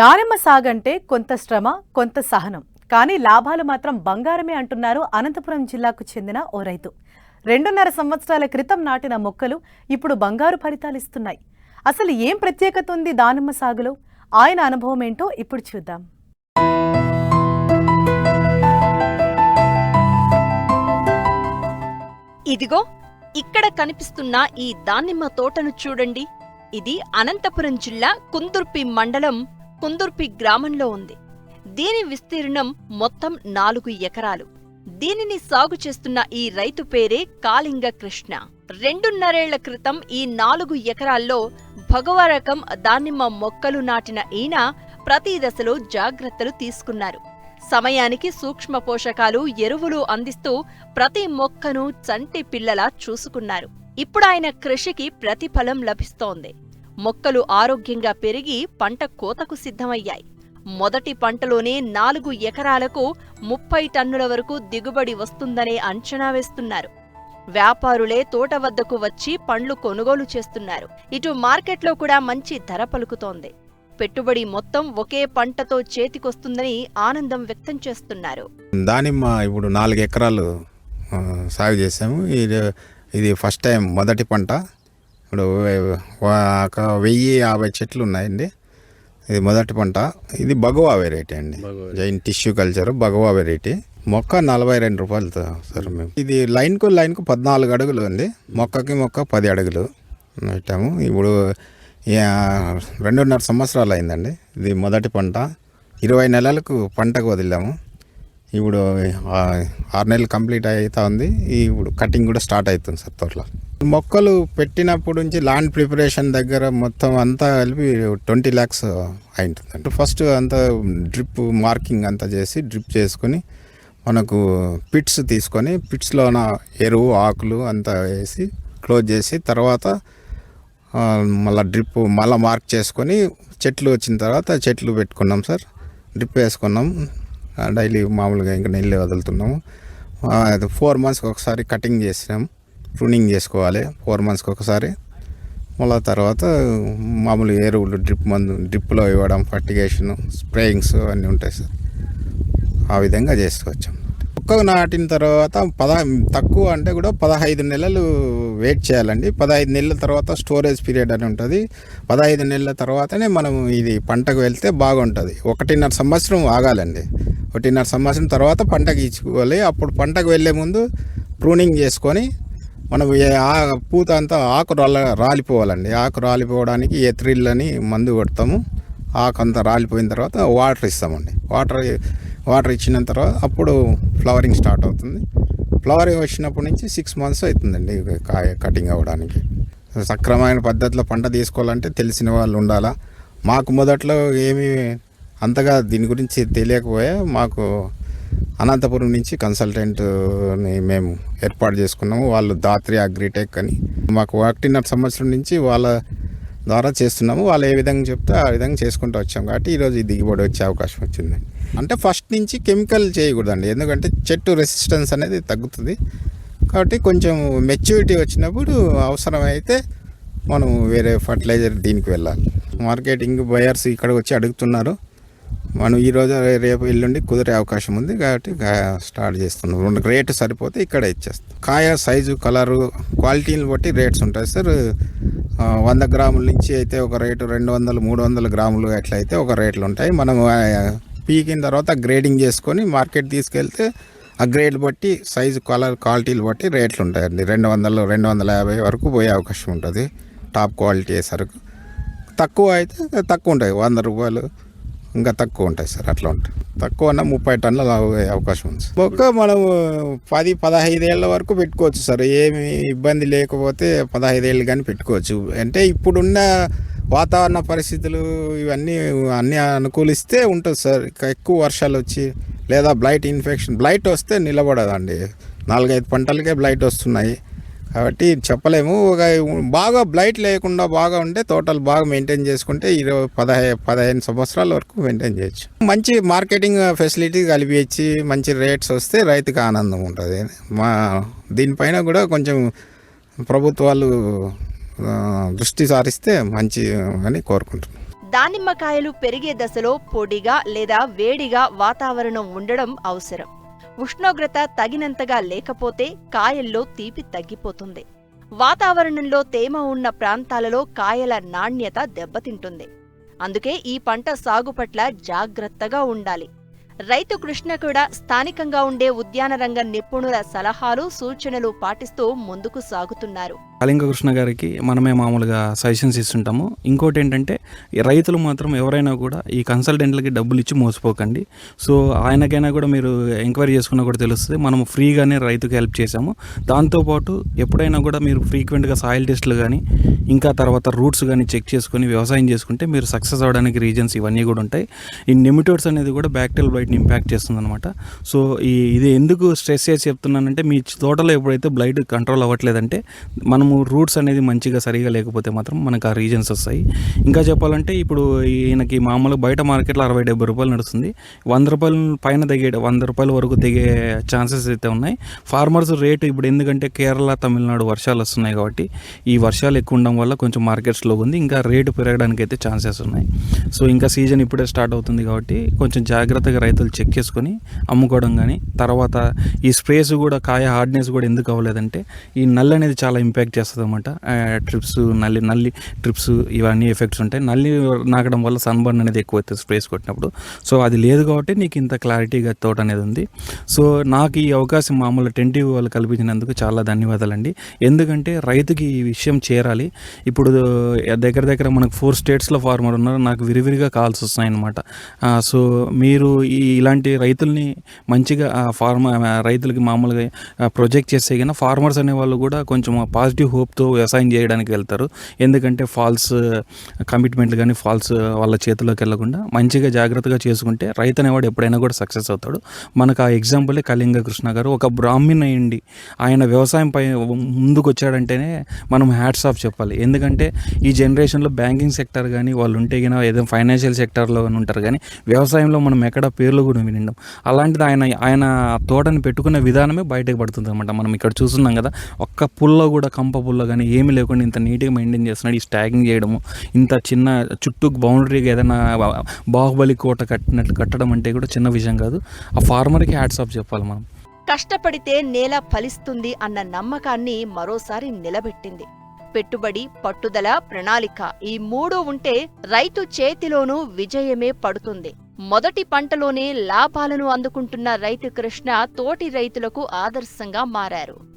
దానిమ్మ సాగంటే కొంత శ్రమ కొంత సహనం. కానీ లాభాలు మాత్రం బంగారమే అంటున్నారు అనంతపురం జిల్లాకు చెందిన ఓ రైతు. రెండున్నర సంవత్సరాల క్రితం నాటిన మొక్కలు ఇప్పుడు బంగారు ఫలితాలిస్తున్నాయి అసలు ఏం ప్రత్యేకత ఉంది దానిమ్మ సాగులో? ఆయన అనుభవం ఏంటో ఇప్పుడు చూద్దాం. ఇదిగో ఇక్కడ కనిపిస్తున్న ఈ దానిమ్మ తోటను చూడండి. ఇది అనంతపురం జిల్లా కుందుర్పి మండలం కుందుర్పి గ్రామంలో ఉంది. దీని విస్తీర్ణం మొత్తం నాలుగు ఎకరాలు. దీనిని సాగు చేస్తున్న ఈ రైతు పేరే కాళింగ కృష్ణ. రెండున్నరేళ్ళ క్రితం ఈ నాలుగు ఎకరాల్లో భగవ రకం దానిమ్మ మొక్కలు నాటిన ఈయన ప్రతి దశలో జాగ్రత్తలు తీసుకున్నారు. సమయానికి సూక్ష్మ పోషకాలు ఎరువులు అందిస్తూ ప్రతి మొక్కను చంటి పిల్లలా చూసుకున్నారు. ఇప్పుడాయన కృషికి ప్రతిఫలం లభిస్తోంది. మొక్కలు ఆరోగ్యంగా పెరిగి పంట కోతకు సిద్ధమయ్యాయి. మొదటి పంటలోనే నాలుగు ఎకరాలకు ముప్పై టన్నుల వరకు దిగుబడి వస్తుందనే అంచనా వేస్తున్నారు. వ్యాపారులే తోట వద్దకు వచ్చి పండ్లు కొనుగోలు చేస్తున్నారు. ఇటు మార్కెట్లో కూడా మంచి ధర పలుకుతోంది. పెట్టుబడి మొత్తం ఒకే పంటతో చేతికొస్తుందని ఆనందం వ్యక్తం చేస్తున్నారు. దానిమ్మ ఇప్పుడు నాలుగు ఎకరాలు సాగు చేసాము ఇది ఇది ఫస్ట్ టైం మొదటి పంట. ఇప్పుడు ఒక వెయ్యి యాభై చెట్లు ఉన్నాయండి. ఇది మొదటి పంట. ఇది బగవా వెరైటీ అండి. Jain tissue culture Bhagwa variety. మొక్క నలభై రెండు రూపాయలతో సార్ మేము. ఇది లైన్కు లైన్కు పద్నాలుగు అడుగులు అండి. మొక్కకి మొక్క పది అడుగులు పెట్టాము. ఇప్పుడు రెండున్నర సంవత్సరాలు అయిందండి. ఇది మొదటి పంట. ఇరవై నెలలకు పంటకు వదిలాము. ఇప్పుడు ఆరు నెలలు కంప్లీట్ అవుతా ఉంది. ఇప్పుడు కటింగ్ కూడా స్టార్ట్ అవుతుంది సార్ త్వరలో. మొక్కలు పెట్టినప్పటి నుంచి ల్యాండ్ ప్రిపరేషన్ దగ్గర మొత్తం అంతా కలిపి ట్వంటీ ల్యాక్స్ అయింటుంది అంటే ఫస్ట్ అంతా డ్రిప్ మార్కింగ్ అంతా చేసి డ్రిప్ చేసుకొని మనకు పిట్స్ తీసుకొని పిట్స్లోన ఎరువు ఆకులు అంతా వేసి క్లోజ్ చేసి తర్వాత మళ్ళా డ్రిప్ మళ్ళీ మార్క్ చేసుకొని చెట్లు వచ్చిన తర్వాత చెట్లు పెట్టుకున్నాం సార్. డ్రిప్ వేసుకున్నాం. డైలీ మామూలుగా ఇంకా నెల్లి వదులుతున్నాము. అది ఫోర్ మంత్స్కి ఒకసారి కటింగ్ చేసినాం. ప్రూనింగ్ చేసుకోవాలి. ఫోర్ మంత్స్కి ఒకసారి. మళ్ళా తర్వాత మామూలు ఎరువులు డ్రిప్ మందు డ్రిప్లో ఇవ్వడం ఫర్టిగేషన్ స్ప్రేయింగ్స్ అన్నీ ఉంటాయి సార్. ఆ విధంగా చేసుకోవచ్చాం మొక్క నాటిన తర్వాత పద తక్కువ అంటే కూడా పదహైదు నెలలు వెయిట్ చేయాలండి. పదహైదు నెలల తర్వాత స్టోరేజ్ పీరియడ్ అని ఉంటుంది. పదహైదు నెలల తర్వాతనే మనం ఇది పంటకు వెళ్తే బాగుంటుంది. ఒకటిన్నర సంవత్సరం ఆగాలండి. ఒకటిన్నర సంవత్సరం తర్వాత పంటకు ఇచ్చుకోవాలి. అప్పుడు పంటకు వెళ్ళే ముందు ప్రూనింగ్ చేసుకొని మనం ఆ పూత అంతా ఆకు రాల రాలిపోవాలండి. ఆకు రాలిపోవడానికి ఎత్రిల్ అని మందు కొడతాము. ఆకు అంతా రాలిపోయిన తర్వాత వాటర్ ఇస్తామండి. వాటర్ వాటర్ ఇచ్చిన తర్వాత అప్పుడు ఫ్లవరింగ్ స్టార్ట్ అవుతుంది. ఫ్లవరింగ్ వచ్చినప్పటి నుంచి సిక్స్ మంత్స్ అవుతుందండి కాయ కటింగ్ అవ్వడానికి. సక్రమైన పద్ధతిలో పంట తీసుకోవాలంటే తెలిసిన వాళ్ళు ఉండాలా. మాకు మొదట్లో ఏమీ అంతగా దీని గురించి తెలియకపోయా మాకు అనంతపురం నుంచి కన్సల్టెంట్ని మేము ఏర్పాటు చేసుకున్నాము. వాళ్ళు దాత్రి అగ్రిటెక్ అని. మాకు ఒకటిన్నర సంవత్సరం నుంచి వాళ్ళ ద్వారా చేస్తున్నాము. వాళ్ళు ఏ విధంగా చెప్తే ఆ విధంగా చేసుకుంటూ వచ్చాం కాబట్టి ఈరోజు ఈ దిగుబడి వచ్చే అవకాశం వచ్చిందండి అంటే ఫస్ట్ నుంచి కెమికల్ చేయకూడదండి. ఎందుకంటే చెట్టు రెసిస్టెన్స్ అనేది తగ్గుతుంది. కాబట్టి కొంచెం మెచ్యూరిటీ వచ్చినప్పుడు అవసరమైతే మనం వేరే ఫర్టిలైజర్ దీనికి వెళ్ళాలి. మార్కెటింగ్ బయర్స్ ఇక్కడికి వచ్చి అడుగుతున్నారు. మనం ఈరోజు రేపు ఎల్లుండి కుదిరే అవకాశం ఉంది కాబట్టి స్టార్ట్ చేస్తున్నాం. రెండు రేటు సరిపోతే ఇక్కడ ఇచ్చేస్తాం. కాయ సైజు కలరు క్వాలిటీని బట్టి రేట్స్ ఉంటాయి సార్. వంద గ్రాముల నుంచి అయితే ఒక రేటు రెండు వందలు మూడు వందల గ్రాములు అట్లా అయితే ఒక రేట్లు ఉంటాయి. మనం పీకిన తర్వాత గ్రేడింగ్ చేసుకొని మార్కెట్ తీసుకెళ్తే ఆ గ్రేడ్ బట్టి సైజు కలర్ క్వాలిటీలు బట్టి రేట్లు ఉంటాయండి. రెండు వందలు రెండు వందల యాభై వరకు పోయే అవకాశం ఉంటుంది. టాప్ క్వాలిటీ సరుకు తక్కువ అయితే తక్కువ ఉంటాయి. వంద రూపాయలు ఇంకా తక్కువ ఉంటాయి సార్ అట్లా ఉంటాయి. తక్కువ అన్న ముప్పై టన్నులు అయ్యే అవకాశం ఉంది సార్. మొక్క మనం పది పదహైదు ఏళ్ళ వరకు పెట్టుకోవచ్చు సార్. ఏమి ఇబ్బంది లేకపోతే పదహైదు ఏళ్ళు కానీ పెట్టుకోవచ్చు. అంటే ఇప్పుడున్న వాతావరణ పరిస్థితులు ఇవన్నీ అన్నీ అనుకూలిస్తే ఉంటుంది సార్. ఇంకా ఎక్కువ వర్షాలు వచ్చి లేదా బ్లైట్ ఇన్ఫెక్షన్ బ్లైట్ వస్తే నిలబడదండి. నాలుగైదు పంటలకే బ్లైట్ వస్తున్నాయి. కాబట్టి చెప్పలేము. ఒక బాగా బ్లైట్ లేకుండా బాగా ఉంటే తోటలు బాగా మెయింటైన్ చేసుకుంటే ఇరవై పదహై పదిహేను సంవత్సరాల వరకు మెయింటైన్ చేయొచ్చు. మంచి మార్కెటింగ్ ఫెసిలిటీ కలిపించి మంచి రేట్స్ వస్తే రైతుకు ఆనందం ఉంటుంది. మా దీనిపైన కూడా కొంచెం ప్రభుత్వాలు దృష్టి సారిస్తే మంచి అని కోరుకుంటున్నాం. దానిమ్మకాయలు పెరిగే దశలో పొడిగా లేదా వేడిగా వాతావరణం ఉండడం అవసరం. ఉష్ణోగ్రత తగినంతగా లేకపోతే కాయల్లో తీపి తగ్గిపోతుంది. వాతావరణంలో తేమ ఉన్న ప్రాంతాలలో కాయల నాణ్యత దెబ్బతింటుంది. అందుకే ఈ పంట సాగు పట్ల జాగ్రత్తగా ఉండాలి. రైతు కృష్ణ కూడా స్థానికంగా ఉండే ఉద్యానరంగ నిపుణుల సలహాలు సూచనలు పాటిస్తూ ముందుకు సాగుతున్నారు. కళింగకృష్ణ గారికి మనమే మామూలుగా సజెషన్స్ ఇస్తుంటాము. ఇంకోటి ఏంటంటే రైతులు మాత్రం ఎవరైనా కూడా ఈ కన్సల్టెంట్లకి డబ్బులు ఇచ్చి మోసపోకండి. సో ఆయనకైనా కూడా మీరు ఎంక్వైరీ చేసుకున్నా కూడా తెలుస్తుంది. మనం ఫ్రీగానే రైతుకి హెల్ప్ చేశాము. దాంతోపాటు ఎప్పుడైనా కూడా మీరు ఫ్రీక్వెంట్గా సాయిల్ టెస్ట్లు కానీ ఇంకా తర్వాత రూట్స్ కానీ చెక్ చేసుకొని వ్యవసాయం చేసుకుంటే మీరు సక్సెస్ అవ్వడానికి రీజన్స్ ఇవన్నీ కూడా ఉంటాయి. ఈ నిమిటోడ్స్ అనేది కూడా బ్యాక్టీరియల్ బ్లైట్ని ఇంపాక్ట్ చేస్తుంది అనమాట సో ఈ ఇది ఎందుకు స్ట్రెస్ చేసి చెప్తున్నానంటే మీ తోటలో ఎప్పుడైతే బ్లైట్ కంట్రోల్ అవ్వట్లేదంటే మనం మనము రూట్స్ అనేది మంచిగా సరిగా లేకపోతే మాత్రం మనకు ఆ రీజన్స్ వస్తాయి. ఇంకా చెప్పాలంటే ఇప్పుడు ఈయనకి మామూలుగా బయట మార్కెట్లో అరవై డెబ్బై రూపాయలు నడుస్తుంది. వంద రూపాయల పైన దిగే వంద రూపాయల వరకు దిగే ఛాన్సెస్ అయితే ఉన్నాయి. ఫార్మర్స్ రేటు ఇప్పుడు ఎందుకంటే కేరళ తమిళనాడు వర్షాలు వస్తున్నాయి కాబట్టి ఈ వర్షాలు ఎక్కువ ఉండడం వల్ల కొంచెం మార్కెట్ స్లో ఉంది. ఇంకా రేటు పెరగడానికి అయితే ఛాన్సెస్ ఉన్నాయి. సో ఇంకా సీజన్ ఇప్పుడే స్టార్ట్ అవుతుంది కాబట్టి కొంచెం జాగ్రత్తగా రైతులు చెక్ చేసుకొని అమ్ముకోవడం కానీ తర్వాత ఈ స్ప్రేస్ కూడా కాయ హార్డ్నెస్ కూడా ఎందుకు అవ్వలేదంటే ఈ నల్ అనేది చాలా ఇంపాక్ట్ చేస్తుంది అనమాట ట్రిప్స్ నల్లి నల్లి ట్రిప్స్ ఇవన్నీ ఎఫెక్ట్స్ ఉంటాయి. నల్లి నాకడం వల్ల సన్బర్న్ అనేది ఎక్కువ అవుతుంది స్ప్రేస్ కొట్టినప్పుడు. సో అది లేదు కాబట్టి నీకు ఇంత క్లారిటీగా తోట అనేది ఉంది. సో నాకు ఈ అవకాశం మామూలు టెంటివ్ వాళ్ళు కల్పించినందుకు చాలా ధన్యవాదాలండి. ఎందుకంటే రైతుకి ఈ విషయం చేరాలి. ఇప్పుడు దగ్గర దగ్గర మనకు ఫోర్ స్టేట్స్లో ఫార్మర్ ఉన్నారు. నాకు విరివిరిగా కాల్స్ వస్తాయన్నమాట సో మీరు ఈ ఇలాంటి రైతుల్ని మంచిగా ఫార్మ రైతులకి మామూలుగా ప్రొజెక్ట్ చేస్తే కన్నా ఫార్మర్స్ అనే వాళ్ళు కూడా కొంచెం పాజిటివ్ హోప్తో వ్యవసాయం చేయడానికి వెళ్తారు. ఎందుకంటే ఫాల్స్ కమిట్మెంట్లు కానీ ఫాల్స్ వాళ్ళ చేతిలోకి వెళ్ళకుండా మంచిగా జాగ్రత్తగా చేసుకుంటే రైతు అనేవాడు ఎప్పుడైనా కూడా సక్సెస్ అవుతాడు. మనకు ఆ ఎగ్జాంపులే కళింగ కృష్ణ గారు ఒక బ్రాహ్మణ్ అయ్యండి ఆయన వ్యవసాయం పై ముందుకు వచ్చాడంటేనే మనం హ్యాట్స్ ఆఫ్ చెప్పాలి. ఎందుకంటే ఈ జనరేషన్లో బ్యాంకింగ్ సెక్టర్ కానీ వాళ్ళు ఉంటే కానీ ఏదో ఫైనాన్షియల్ సెక్టర్లో ఉంటారు కానీ వ్యవసాయంలో మనం ఎక్కడ పేర్లు కూడా వినిండం. అలాంటిది ఆయన ఆయన తోటని పెట్టుకున్న విధానమే బయటకు పడుతుంది అనమాట మనం ఇక్కడ చూస్తున్నాం కదా ఒక్క పుల్ల కూడా కంప పుల్ల కానీ ఏమీ లేకుండా ఇంత నీట్గా మెయింటైన్ చేస్తున్నాడు. ఈ స్టాగింగ్ చేయడము ఇంత చిన్న చుట్టూ బౌండరీకి ఏదైనా బాహుబలి కోట కట్టినట్లు కట్టడం అంటే కూడా చిన్న విషయం కాదు. ఆ ఫార్మర్కి హ్యాట్స్ ఆఫ్ చెప్పాలి మనం. కష్టపడితే నేల ఫలిస్తుంది అన్న నమ్మకాన్ని మరోసారి నిలబెట్టింది. పెట్టుబడి పట్టుదల ప్రణాళిక ఈ మూడు ఉంటే రైతు చేతిలోనూ విజయమే పడుతుంది. మొదటి పంటలోనే లాభాలను అందుకుంటున్న రైతు కృష్ణ తోటి రైతులకు ఆదర్శంగా మారారు.